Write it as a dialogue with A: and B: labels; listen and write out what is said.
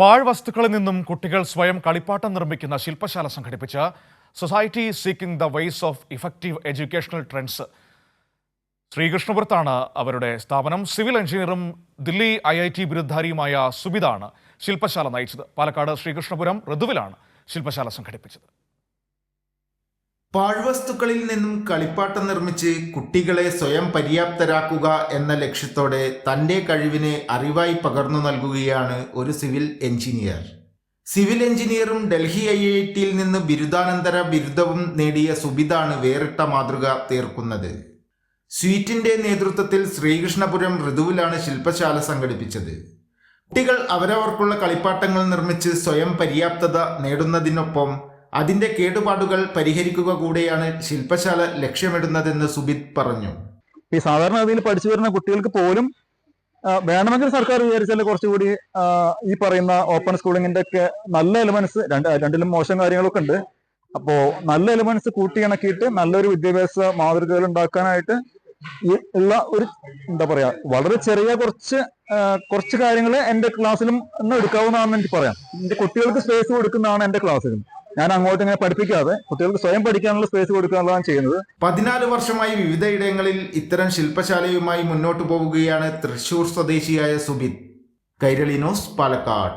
A: പാഴ്വസ്തുക്കളിൽ നിന്നും കുട്ടികൾ സ്വയം കളിപ്പാട്ടം നിർമ്മിക്കുന്ന ശില്പശാല സംഘടിപ്പിച്ച society seeking the ways of effective educational trends ശ്രീകൃഷ്ണപുരത്താണ് അവരുടെ സ്ഥാപനം. സിവിൽ എഞ്ചിനീയറും ദില്ലി ഐ ഐ ടി ബിരുദ്ധാരിയുമായ സുബിതാണ് ശില്പശാല നയിച്ചത്. പാലക്കാട് ശ്രീകൃഷ്ണപുരം ഋതുവിലാണ് ശില്പശാല സംഘടിപ്പിച്ചത്.
B: പാഴ്വസ്തുക്കളിൽ നിന്നും കളിപ്പാട്ടം നിർമ്മിച്ച് കുട്ടികളെ സ്വയം പര്യാപ്തരാക്കുക എന്ന ലക്ഷ്യത്തോടെ തന്റെ കഴിവിനെ അറിവായി പകർന്നു നൽകുകയാണ് ഒരു സിവിൽ എഞ്ചിനീയർ സിവിൽ എഞ്ചിനീയറും ഡൽഹി ഐ ഐ ടിയിൽ നിന്ന് ബിരുദാനന്തര ബിരുദവും നേടിയ സുബിതാണ് വേറിട്ട മാതൃക തീർക്കുന്നത്. സ്വീറ്റിന്റെ നേതൃത്വത്തിൽ ശ്രീകൃഷ്ണപുരം ഋതുവിലാണ് ശില്പശാല സംഘടിപ്പിച്ചത്. കുട്ടികൾ അവരവർക്കുള്ള കളിപ്പാട്ടങ്ങൾ നിർമ്മിച്ച് സ്വയം പര്യാപ്തത നേടുന്നതിനൊപ്പം അതിന്റെ കേടുപാടുകൾ പരിഹരിക്കുക കൂടെയാണ് ശില്പശാല ലക്ഷ്യമിടുന്നതെന്ന് സുബിത് പറഞ്ഞു.
C: ഈ സാധാരണ ഗതിയിൽ പഠിച്ചു വരുന്ന കുട്ടികൾക്ക് പോലും വേണമെങ്കിൽ സർക്കാർ വിചാരിച്ചാൽ കുറച്ചുകൂടി ഈ പറയുന്ന ഓപ്പൺ സ്കൂളിങ്ങിന്റെ ഒക്കെ നല്ല എലിമെന്റ്സ് രണ്ട് രണ്ടിലും മോശം കാര്യങ്ങളൊക്കെ ഉണ്ട്. അപ്പോ നല്ല എലിമെന്റ്സ് കൂട്ടിയിണക്കിയിട്ട് നല്ലൊരു വിദ്യാഭ്യാസ മാതൃകകൾ ഉണ്ടാക്കാനായിട്ട് ഉള്ള ഒരു എന്താ പറയാ വളരെ ചെറിയ കുറച്ച് കുറച്ച് കാര്യങ്ങൾ എന്റെ ക്ലാസ്സിലും എടുക്കാവുന്നതാണെന്ന് എനിക്ക് പറയാം. എന്റെ കുട്ടികൾക്ക് സ്പേസ് കൊടുക്കുന്നതാണ് എന്റെ ക്ലാസ്സിലും ഞാൻ അങ്ങോട്ട് ഇങ്ങനെ പഠിപ്പിക്കാതെ കുട്ടികൾക്ക് സ്വയം പഠിക്കാനുള്ള സ്പേസ് കൊടുക്കാനുള്ളതാണ് ചെയ്യുന്നത്.
B: പതിനാല് വർഷമായി വിവിധയിടങ്ങളിൽ ഇത്തരം ശില്പശാലയുമായി മുന്നോട്ട് പോവുകയാണ് തൃശൂർ സ്വദേശിയായ സുബിത് കൈരളി ന്യൂസ് പാലക്കാട്.